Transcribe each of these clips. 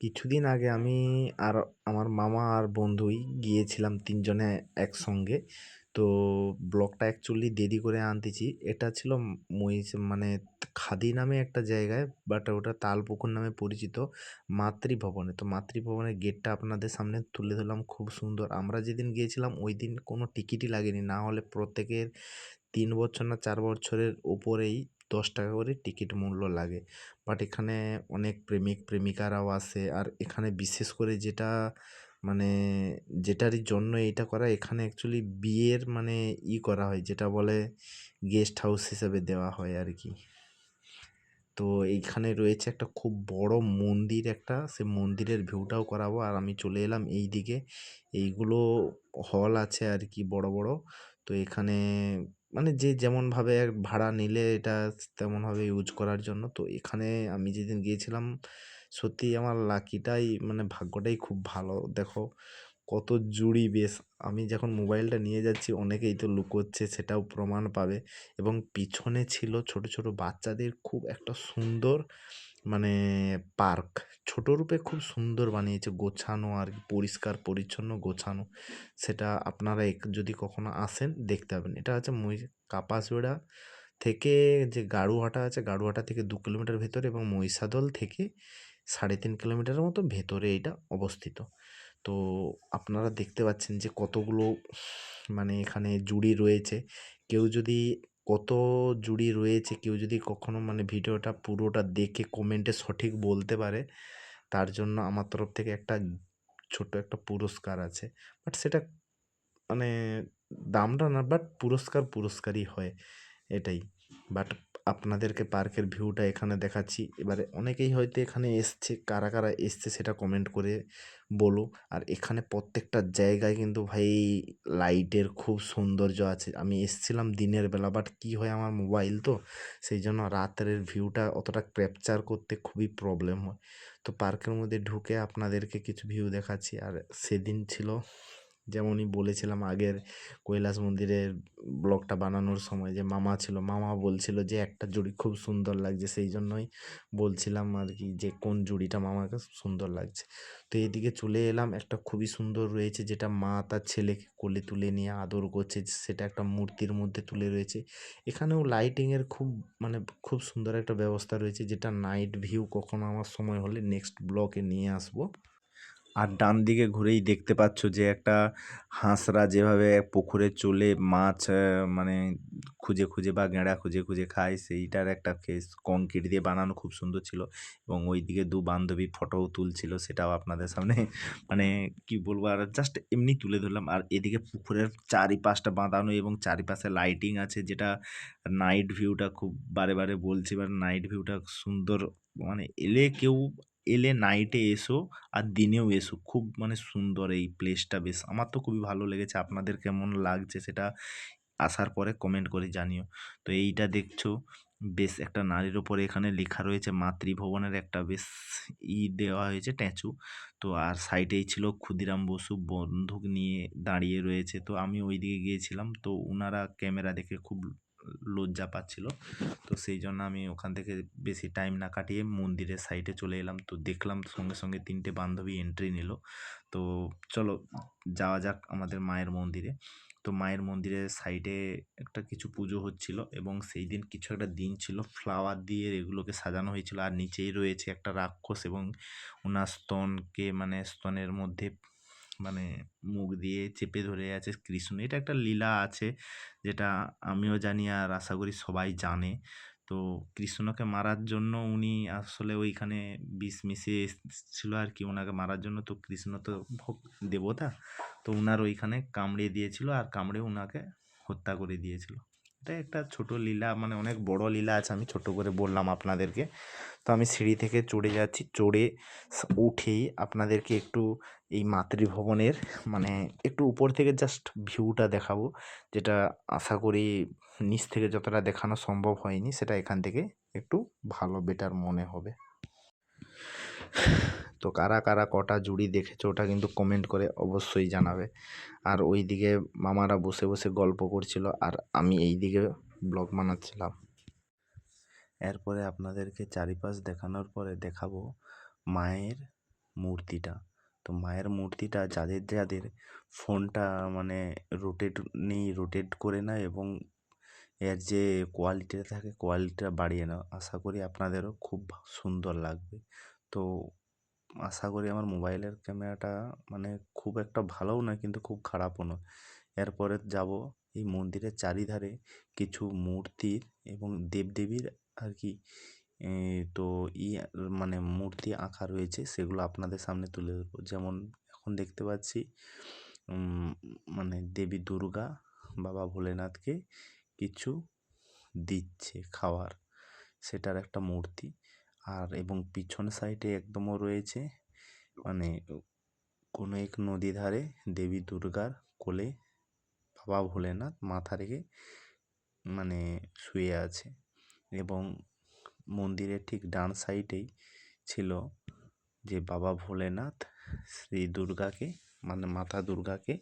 কিছুদিন আগে আমি আর আমার মামা আর বন্ধুই গিয়েছিলাম তিনজনে একসঙ্গে। তো ব্লগটা অ্যাকচুয়ালি দেরি করে আনতেছি। এটা ছিল মহিষ মানে খাদি নামে একটা জায়গায় বাট ওটা তালপুকুর নামে পরিচিত মাতৃভবনে। তো মাতৃভবনের গেটটা আপনাদের সামনে তুলে ধরলাম, খুব সুন্দর। আমরা যেদিন গিয়েছিলাম ওই দিন কোনো টিকিটই লাগেনি। না হলে প্রত্যেকের তিন বছর না চার বছরের ওপরেই দশ টাকা করে টিকিট মূল্য লাগে। বাট এখানে অনেক প্রেমিক প্রেমিকারাও আসে আর এখানে বিশেষ করে যেটা মানে যেটার জন্য এইটা করা, এখানে অ্যাকচুয়ালি বিয়ের মানে ই করা হয়, যেটা বলে গেস্ট হাউস হিসেবে দেওয়া হয় আর কি তো এইখানে রয়েছে একটা খুব বড় মন্দির একটা সে মন্দিরের ভিউটাও করাবো। আর আমি চলে এলাম এই দিকে এইগুলো হল আছে আর কি বড় বড়। তো এখানে মানে যে যেমনভাবে ভাড়া নিলে এটা তেমনভাবে ইউজ করার জন্য। তো এখানে আমি যেদিন গিয়েছিলাম সত্যিই আমার লাকিটাই মানে ভাগ্যটাই খুব ভালো। দেখো কত জুড়ি বেশ। আমি যখন মোবাইলটা নিয়ে যাচ্ছি, অনেকেই তো লুকোচ্ছে, সেটাও প্রমাণ পাবে। এবং পিছনে ছিল ছোট ছোট বাচ্চাদের খুব একটা সুন্দর মানে পার্ক। ছোট রূপে খুব সুন্দর বানিয়েছে, গোছানো আর কি, পরিষ্কার, পরিচ্ছন্ন গোছানো। সেটা আপনারা এক, যদি কখনো আসেন, দেখতে পাবেন। এটা হচ্ছে মই, কাপাসবেড়া থেকে যে গাড়ুহাটা আছে, গাড়ুহাটা থেকে দু কিলোমিটার ভেতরে এবং মহিষাদল থেকে সাড়ে তিন কিলোমিটারের মতো ভেতরে এটা অবস্থিত। তো আপনারা দেখতে পাচ্ছেন যে কতগুলো মানে এখানে জুড়ি রয়েছে। কেউ যদি কত জুড়ি রয়েছে, কেউ যদি কখনো মানে ভিডিওটা পুরোটা দেখে কমেন্টে সঠিক বলতে পারে, তার জন্য আমার তরফ থেকে একটা ছোট একটা পুরস্কার আছে। বাট সেটা মানে দামটা না, বাট পুরস্কার পুরস্কারই হয়, এটাই। বাট আপনাদেরকে পার্কের ভিউটা এখানে দেখাচ্ছি। এবারে অনেকেই হয়তো এখানে এসছে, কারা কারা এসছে সেটা কমেন্ট করে বলো। আর এখানে প্রত্যেকটা জায়গায় কিন্তু ভাই লাইটের খুব সৌন্দর্য আছে। আমি এসছিলাম দিনের বেলা বাট কী হয় আমার মোবাইল তো? সেই জন্য রাতের ভিউটা অতটা ক্যাপচার করতে খুবই প্রবলেম হয়। তো পার্কের মধ্যে ঢুকে আপনাদেরকে কিছু ভিউ দেখাচ্ছি। আর সেদিন ছিল যেমনই বলেছিলাম আগের কৈলাস মন্দিরের ব্লগটা বানানোর সময় যে মামা ছিল, মামা বলছিল যে একটা জুড়ি খুব সুন্দর লাগছে, সেই জন্যই বলছিলাম আর কি যে কোন জুড়িটা মামাকে সুন্দর লাগছে। তো এদিকে চলে এলাম, একটা খুবই সুন্দর রয়েছে যেটা মা তার ছেলেকে কোলে তুলে নিয়ে আদর করছে, সেটা একটা মূর্তির মধ্যে তুলে রয়েছে। এখানেও লাইটিংয়ের খুব মানে খুব সুন্দর একটা ব্যবস্থা রয়েছে যেটা নাইট ভিউ কখনো আমার সময় হলে নেক্সট ব্লকে নিয়ে আসব। আর ডান দিকে ঘুরেই দেখতে পাচ্ছ যে একটা হাঁসরা যেভাবে পুকুরে চলে মাছ মানে খুঁজে খুঁজে বা গেঁড়া খুঁজে খুঁজে খায়, সেইটার একটা ফেস কংক্রিট দিয়ে বানানো খুব সুন্দর ছিল এবং ওই দিকে দু বান্ধবী ফটোও তুলছিল, সেটাও আপনাদের সামনে মানে কি বলব আর জাস্ট এমনি তুলে ধরলাম। আর এদিকে পুকুরের চারিপাশটা বাঁধানো এবং চারিপাশে লাইটিং আছে যেটা নাইট ভিউটা খুব বারে বারে বলছি এবার নাইট ভিউটা সুন্দর মানে এলে কেউ এলে নাইটে এসো আর দিনেও এসো। খুব মানে সুন্দর এই প্লেসটা বেশ। আমার তো খুবই ভালো লেগেছে। আপনাদের কেমন লাগছে সেটা আসার পরে কমেন্ট করে জানিও। তো এইটা দেখছ, বেশ একটা নারীর ওপরে এখানে লেখা রয়েছে মাতৃভবনের একটা বেশ ই দেওয়া হয়েছে ট্যাঁচু। তো আর সাইডেই ছিল ক্ষুদিরাম বসু বন্দুক নিয়ে দাঁড়িয়ে রয়েছে। তো আমি ওই দিকে গিয়েছিলাম। তো ওনারা ক্যামেরা দেখে খুব লজ্জা পাচ্ছিল। তো সেই জন্য আমি ওখান থেকে বেশি টাইম না কাটিয়ে মন্দিরের সাইডে চলে এলাম। তো দেখলাম সঙ্গে সঙ্গে তিনটে বান্ধবী এন্ট্রি নিল। তো চলো যাওয়া যাক আমাদের মায়ের মন্দিরে। তো মায়ের মন্দিরের সাইডে একটা কিছু পুজো হচ্ছিল এবং সেই দিন কিছু একটা দিন ছিল। ফ্লাওয়ার দিয়ে এগুলোকে সাজানো হয়েছিল। আর নিচেই রয়েছে একটা রাক্ষস এবং ওনার স্তনকে মানে স্তনের মধ্যে মানে মুখ দিয়ে চেপে ধরে আছে কৃষ্ণ। এটা একটা লীলা আছে যেটা আমিও জানি আর আশা করি সবাই জানে। তো কৃষ্ণকে মারার জন্য উনি আসলে ওইখানে বিষ মিশিয়ে এসেছিল আর কি। ওনাকে মারার জন্য তো কৃষ্ণ তো ভোগ দেবতা। তো ওনার ওইখানে কামড়ে দিয়েছিল আর কামড়ে ওনাকে হত্যা করে দিয়েছিল। এটা একটা ছোট লীলা মানে অনেক বড় লীলা আছে, আমি ছোট করে বললাম আপনাদেরকে। তো আমি সিঁড়ি থেকে চড়ে যাচ্ছি, চড়ে উঠেই আপনাদেরকে একটু এই মাতৃভবনের মানে একটু উপর থেকে জাস্ট ভিউটা দেখাবো, যেটা আশা করি নিচ থেকে যতটা দেখানো সম্ভব হয়নি, সেটা এখান থেকে একটু ভালো বেটার মনে হবে। তো কারা কারা কটা জুড়ি দেখেছ ওটা কিন্তু কমেন্ট করে অবশ্যই জানাবে। আর ওই দিকে মামারা বসে বসে গল্প করছিল আর আমি এই দিকে ব্লগ বানাচ্ছিলাম। এরপরে আপনাদেরকে চারিপাশ দেখানোর পরে দেখাবো মায়ের মূর্তিটা। তো মায়ের মূর্তিটা যাদের যাদের ফোনটা মানে রোটেট নেই রোটেট করে না এবং এর যে কোয়ালিটিটা থাকে কোয়ালিটিটা বাড়িয়ে নাও, আশা করি আপনাদেরও খুব সুন্দর লাগবে। তো আশা করি আমার মোবাইলের ক্যামেরাটা মানে খুব একটা ভালোও নয়, কিন্তু খুব খারাপও নয়। এরপরে যাব এই মন্দিরের চারিধারে কিছু মূর্তির এবং দেবদেবীর আর কি তো ই মানে মূর্তি আঁকা রয়েছে, সেগুলো আপনাদের সামনে তুলে ধরবো। যেমন এখন দেখতে পাচ্ছি মানে দেবী দুর্গা বাবা ভোলেনাথকে কিছু দিচ্ছে খাওয়ার, সেটার একটা মূর্তি। আর এবং পিছন সাইডে একদমও রয়েছে মানে কোনো এক নদী ধারে দেবী দুর্গার কোলে বাবা ভোলেনাথ মাথা রেখে মানে শুয়ে আছে এবং মন্দিরের ঠিক ডান সাইডেই ছিল যে বাবা ভোলেনাথ শ্রী দুর্গাকে মানে মাতা দুর্গাকে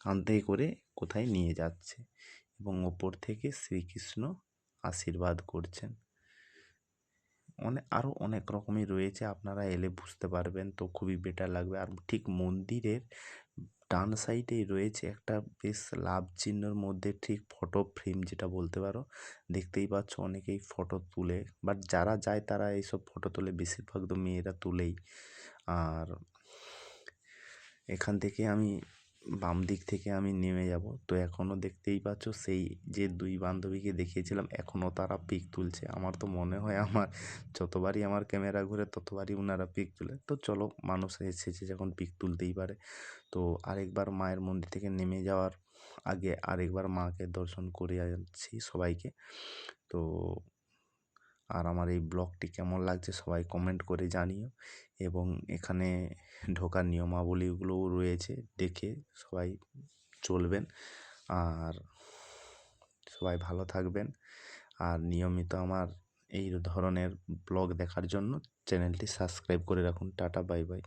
কাঁধে করে কোথায় নিয়ে যাচ্ছে এবং ওপর থেকে শ্রীকৃষ্ণ আশীর্বাদ করছেন। অনেক আরও অনেক রকমই রয়েছে, আপনারা এলে বুঝতে পারবেন, তো খুবই বেটার লাগবে। আর ঠিক মন্দিরের ডান সাইডেই রয়েছে একটা বেশ লাভ চিহ্নর মধ্যে ঠিক ফটো ফ্রেম যেটা বলতে পারো। দেখতেই পাচ্ছ অনেকেই ফটো তুলে বাট যারা যায় তারা এইসব ফটো তোলে, বেশিরভাগ তো মেয়েরা তুলেই। আর এখান থেকে আমি বাম দিক থেকে আমি নেমে যাব। তো এখনও দেখতেই পাচ্ছ, সেই যে দুই বান্ধবীকে দেখিয়েছিলাম এখনও তারা পিক তুলছে। আমার তো মনে হয় আমার যতবারই আমার ক্যামেরা ঘুরে, ততবারই ওনারা পিক তুলে। তো চলো, মানুষ এসেছে যখন পিক তুলতেই পারে। তো আরেকবার মায়ের মন্দির থেকে নেমে যাওয়ার আগে আরেকবার মাকে দর্শন করে যাচ্ছি সবাইকে। তো আর আমার এই ব্লগটি কেমন লাগছে সবাই কমেন্ট করে জানিও। এবং এখানে ঢোকার নিয়মাবলীগুলোও রয়েছে দেখে সবাই চলবেন। আর সবাই ভালো থাকবেন। আর নিয়মিত আমার এই ধরনের ব্লগ দেখার জন্য চ্যানেলটি সাবস্ক্রাইব করে রাখুন। Tata, bye bye.